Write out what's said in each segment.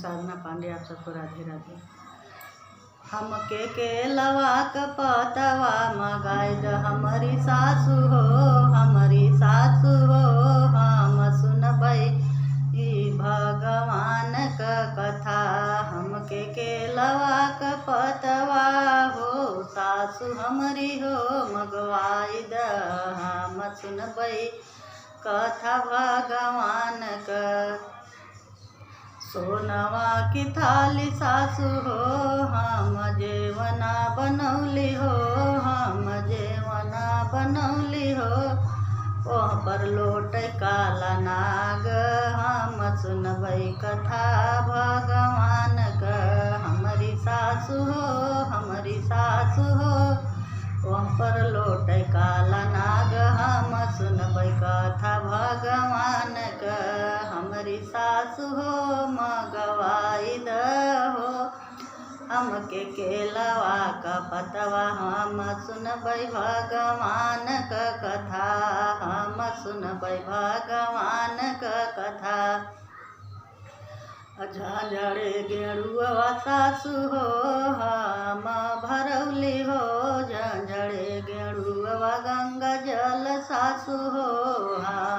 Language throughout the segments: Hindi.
साधना पांडे, आप सबको राधे राधे। हमके के लवा कपतवा मगाई द हमारी सासू हो, हमारी सासू हो, हम सुनबै ई भगवान क कथा। हमके के लवा कपतवा हो, सासू हमारी हो मगवाई द हम सुनबै कथा। भगवान क सोनवा की थाली सासू हो, हम जेवना बनौली हो, हम जेवना बनौली हो। ओह, पर लोट काला नाग, हम सुनबै कथा भगवान क। हमारी सासू हो, हमारी सासू हो। ओह, पर लोट काला नाग, हम सुनबै कथा भगवान हमारी सासु हो मगवाई द हो। हमके केलवा का पतवा, हम सुनबै भगवान क कथा। हम सुनबै भगवान क कथा। झाझड़े गेरुआ सासु हो, हम भरौली हो। झाझड़े गेरुआ गंगा जल सासु हो, हम हो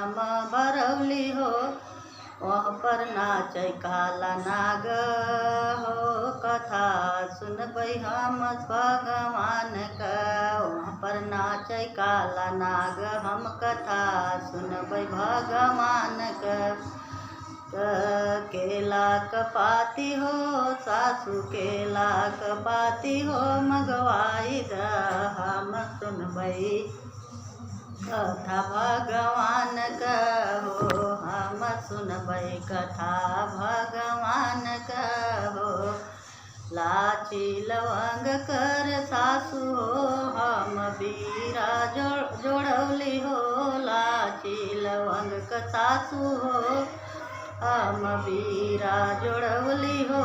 वहाँ पर नाचै काला नाग। हो कथा सुनबै हम भगवान क। वहाँ पर नाचै काला नाग, हम कथा सुनबै भगवान क। केला कपाती हो, सासू केला कपाती हो, मगवाई द हम सुनबै कथा भगवान क। हो सुनबै कथा भगवान क हो, हो लाची लवंग कर सासू हो हम बीरा जोड़ जोड़ौली हो। लाची लवंग क सासू हो हम बीरा जोड़ौली हो।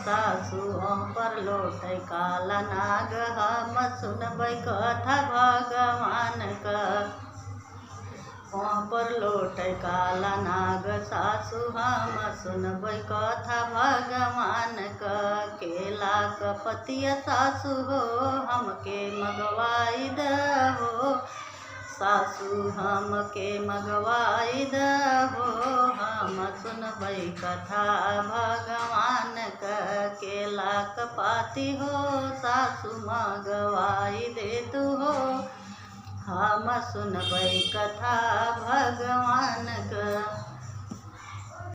सासू हम पर लोट काला नाग हम सुनबै कथा भगवान का वहाँ पर लोट काला नाग सासू, हम सुनबै कथा भगवान केला क पतिया सासू हो, हमके मगवाई द हो सासू, हमके मगवाई द हो हम सुनबै कथा भगवान क। केला क पाती हो, सासू मगवाई दे तू हो। हम सुनबै कथा भगवान